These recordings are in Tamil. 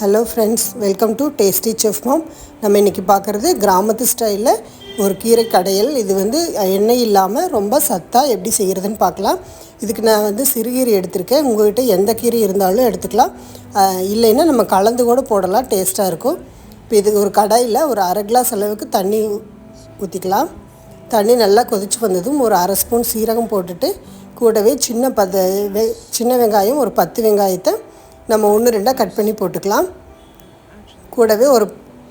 Hello friends welcome to tasty chef mom நம்ம இன்றைக்கி பார்க்குறது கிராமத்து ஸ்டைலில் ஒரு கீரை கடையல். இது வந்து எண்ணெய் இல்லாமல் ரொம்ப சத்தாக எப்படி செய்கிறதுன்னு பார்க்கலாம். இதுக்கு நான் வந்து சிறுகீரை எடுத்திருக்கேன். உங்கள்கிட்ட எந்த கீரை இருந்தாலும் எடுத்துக்கலாம். இல்லைன்னா நம்ம கலந்து கூட போடலாம். டேஸ்ட்டாக இருக்கும். இப்போ இது ஒரு கடாயில் ஒரு அரை கிளாஸ் அளவுக்கு தண்ணி ஊற்றிக்கலாம் தண்ணி நல்லா கொதிச்சு வந்ததும் ஒரு அரை ஸ்பூன் சீரகம் போட்டுட்டு கூடவே சின்ன பத வெ சின்ன வெங்காயம் ஒரு பத்து வெங்காயத்தை நம்ம ஒன்று ரெண்டாக கட் பண்ணி போட்டுக்கலாம். கூடவே ஒரு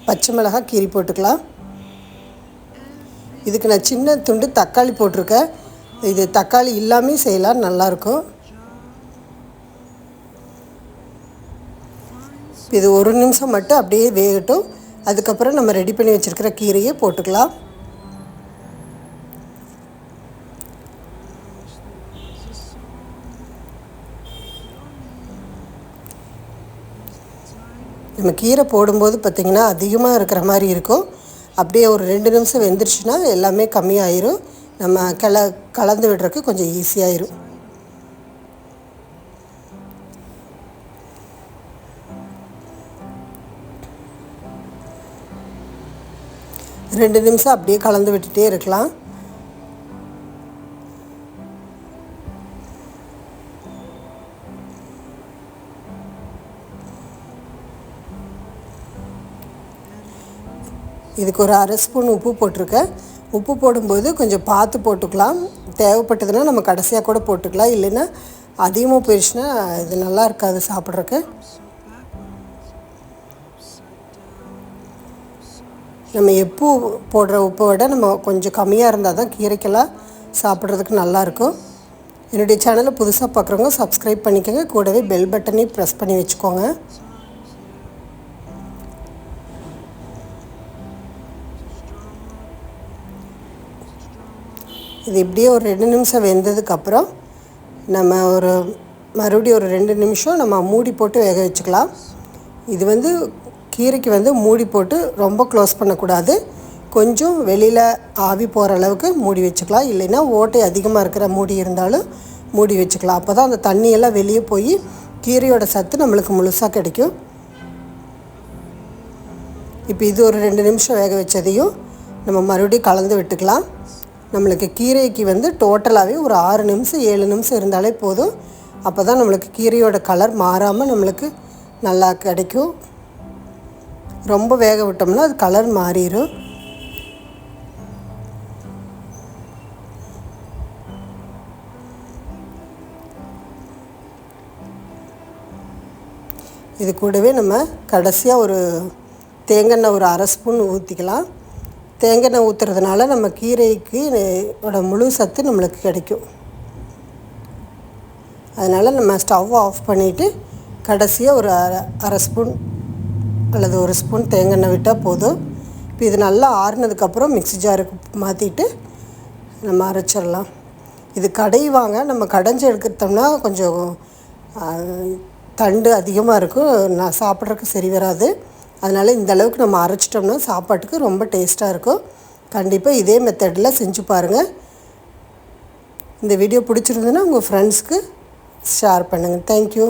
பச்சை மிளகாய் கீரி போட்டுக்கலாம். இதுக்கு நான் சின்ன துண்டு தக்காளி போட்டிருக்கேன். இது தக்காளி இல்லாமல் செய்யலாம் நல்லாயிருக்கும். இது ஒரு நிமிஷம் மட்டும் அப்படியே வேகட்டும். அதுக்கப்புறம் நம்ம ரெடி பண்ணி வச்சுருக்கிற கீரையை போட்டுக்கலாம். நம்ம கீரை போடும்போது பார்த்திங்கன்னா அதிகமாக இருக்கிற மாதிரி இருக்கும். அப்படியே ஒரு ரெண்டு நிமிஷம் வெந்துருச்சுன்னா எல்லாமே கம்மியாயிரும். நம்ம கல கலந்து விடுறதுக்கு கொஞ்சம் ஈஸியாயிரும். ரெண்டு நிமிஷம் அப்படியே கலந்து விட்டுட்டே இருக்கலாம். இதுக்கு ஒரு அரை ஸ்பூன் உப்பு போட்டிருக்கேன். உப்பு போடும்போது கொஞ்சம் பார்த்து போட்டுக்கலாம். தேவைப்பட்டதுன்னா நம்ம கடைசியாக கூட போட்டுக்கலாம். இல்லைன்னா அதிகமாக போயிடுச்சுன்னா இது நல்லா இருக்காது சாப்பிட்றக்கு நம்ம எப்போ போடுற உப்பை விட நம்ம கொஞ்சம் கம்மியாக இருந்தால் தான் கீரைக்கெல்லாம் சாப்பிட்றதுக்கு நல்லாயிருக்கும் என்னுடைய சேனலை புதுசாக பார்க்குறவங்க சப்ஸ்கிரைப் பண்ணிக்கோங்க. கூடவே பெல் பட்டனையும் ப்ரெஸ் பண்ணி வச்சுக்கோங்க. இது இப்படியே ஒரு ரெண்டு நிமிஷம் வெந்ததுக்கப்புறம் நம்ம ஒரு மறுபடியும் ஒரு ரெண்டு நிமிஷம் நம்ம மூடி போட்டு வேக வச்சுக்கலாம். இது வந்து கீரைக்கு வந்து மூடி போட்டு ரொம்ப க்ளோஸ் பண்ணக்கூடாது. கொஞ்சம் வெளியில் ஆவி போகிற அளவுக்கு மூடி வச்சுக்கலாம். இல்லைன்னா ஓட்டை அதிகமாக இருக்கிற மூடி இருந்தாலும் மூடி வச்சுக்கலாம். அப்போ தான் அந்த தண்ணியெல்லாம் வெளியே போய் கீரையோட சத்து நம்மளுக்கு முழுசாக கிடைக்கும். இப்போ இது ஒரு ரெண்டு நிமிஷம் வேக வச்சதையும் நம்ம மறுபடியும் கலந்து விட்டுக்கலாம். நம்மளுக்கு கீரைக்கு வந்து டோட்டலாகவே ஒரு ஆறு நிமிஷம் ஏழு நிமிஷம் இருந்தாலே போதும். அப்போ தான் நம்மளுக்கு கீரையோட கலர் மாறாமல் நம்மளுக்கு நல்லா கிடைக்கும். ரொம்ப வேக விட்டோம்னா அது கலர் மாறிடும் இது கூடவே நம்ம கடைசியாக ஒரு தேங்காய் ஒரு அரை ஸ்பூன் ஊற்றிக்கலாம் தேங்காய் எண்ணெய் ஊற்றுறதுனால நம்ம கீரைக்கு ஓட முழு சத்து நம்மளுக்கு கிடைக்கும். அதனால் நம்ம ஸ்டவ் ஆஃப் பண்ணிவிட்டு கடைசியாக ஒரு அரை அரை ஸ்பூன் அல்லது ஒரு ஸ்பூன் தேங்காய் எண்ணெய் விட்டால் போதும். இப்போ இது நல்லா ஆறுனதுக்கப்புறம் மிக்ஸி ஜாருக்கு மாற்றிட்டு நம்ம அரைச்சிடலாம். இது கடைவாங்க நம்ம கடைஞ்சி எடுக்கிறோம்னா கொஞ்சம் தண்டு அதிகமாக இருக்கும். நான் சாப்பிட்றதுக்கு சரி வராது. அதனால் இந்த அளவுக்கு நம்ம அரைச்சிட்டோம்னா சாப்பாட்டுக்கு ரொம்ப டேஸ்ட்டாக இருக்கும். கண்டிப்பாக இதே மெத்தடில் செஞ்சு பாருங்கள் இந்த வீடியோ பிடிச்சிருந்ததுன்னா உங்கள் ஃப்ரெண்ட்ஸ்க்கு ஷேர் பண்ணுங்கள் தேங்க்யூ